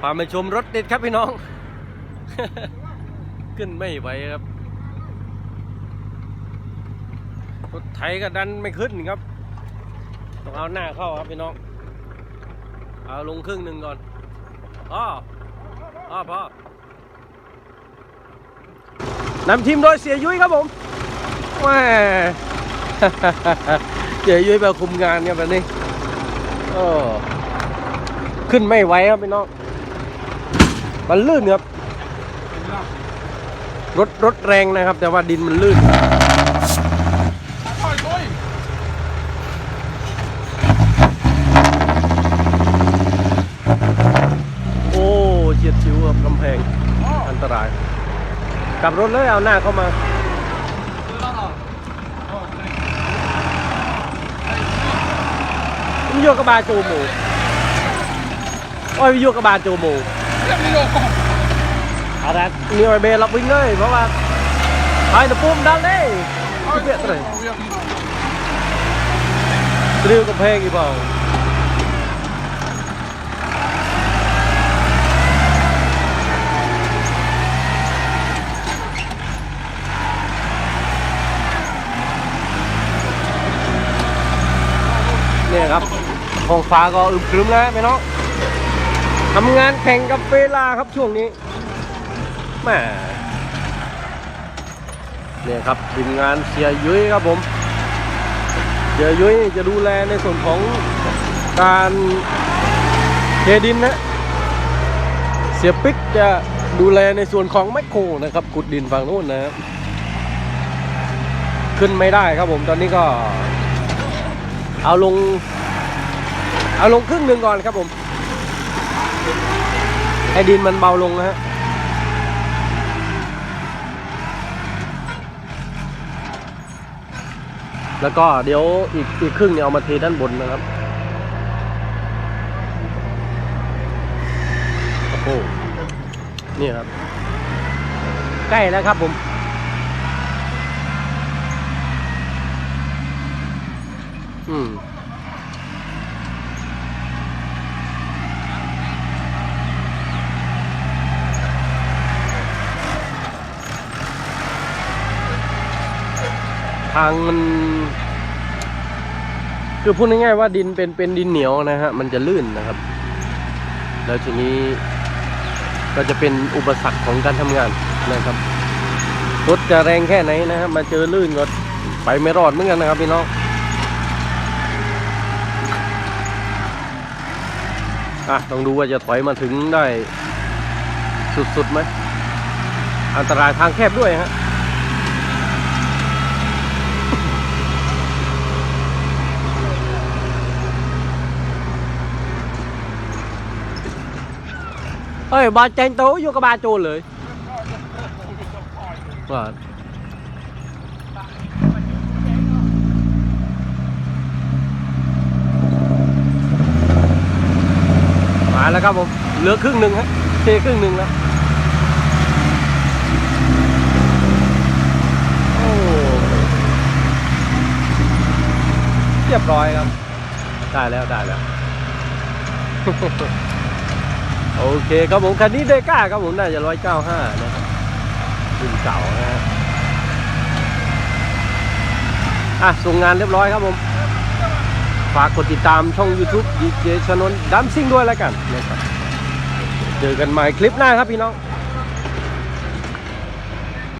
พามาชมรถติดครับพี่น้อง ขึ้นไม่ไหวครับ รถไถก็ดันไม่ขึ้นครับ ต้องเอาหน้าเข้าครับพี่น้อง เอาลงครึ่งหนึ่งก่อนอ้ออ้อพอนำทีมโดยเสียยุ้ยครับผมแหมเสียยุ้ยมาคุมงานครับแบบนี้โอ้ขึ้นไม่ไหวครับพี่น้อง มันลื่นครับรถรถแรงนะครับ แต่ว่าดินมันลื่นโอ้เฉียดชิวกับกำแพงอันตรายกลับรถเลยเอาหน้าเข้ามาโยกระบาโจโมโอ้ยโยกระบาโจโมอะไรมีไอเบลรับวิ่งเลยเพราะว่าไอ้ตะปุ่มดันเลยเปียกเลยเรียวกำแพงอีกเปล่าเนี่ยครับท้องฟ้าก็อึมครึ้มแล้วพี่น้อง ทำงานแข่งกับเวลาครับช่วงนี้แหม่เนี่ยครับทีมงานเสียยุ้ยครับผมเสียยุ้ยจะดูแลในส่วนของการเทดินนะเสียปิ๊กจะดูแลในส่วนของแมคโครนะครับขุดดินฝั่งนู้นนะครับขึ้นไม่ได้ครับผมตอนนี้ก็ เอาลง เอาลงครึ่งหนึ่งก่อนครับผม ให้ดินมันเบาลงนะฮะแล้วก็เดี๋ยวอีกอีกครึ่งเนี่ยเอามาเทด้านบนนะครับ โอ้โห นี่ครับ ใกล้แล้วครับผม อืม ทางมัน คือพูดง่ายๆว่าดินเป็นเป็นดินเหนียวนะฮะ มันจะลื่นนะครับ แล้วทีนี้ก็จะเป็นอุปสรรคของการทำงานนะครับรถจะแรงแค่ไหนนะฮะมาเจอลื่นก็ไปไม่รอดเหมือนกันนะครับพี่น้องอะต้องดูว่าจะถอยมาถึงได้สุดๆไหมอันตรายทางแคบด้วยฮะ เฮ้ยบาเจนโตอยู่กับบาโจนเลยว่ามาแล้วครับผมเหลือครึ่งหนึ่งฮะเทครึ่งหนึ่งแล้วโอ้เรียบร้อยครับ ได้แล้วได้แล้ว โอเคครับผมคันนี้เดก้าครับผมน่าจะร้อยเก้าห้านะครับรุ่นเก่านะฮะอะส่งงานเรียบร้อยครับผม ฝากกดติดตามช่อง YouTube ดีเจชนนดัมซิ่งด้วยแล้วกันนะครับเจอกันใหม่คลิปหน้าครับพี่น้อง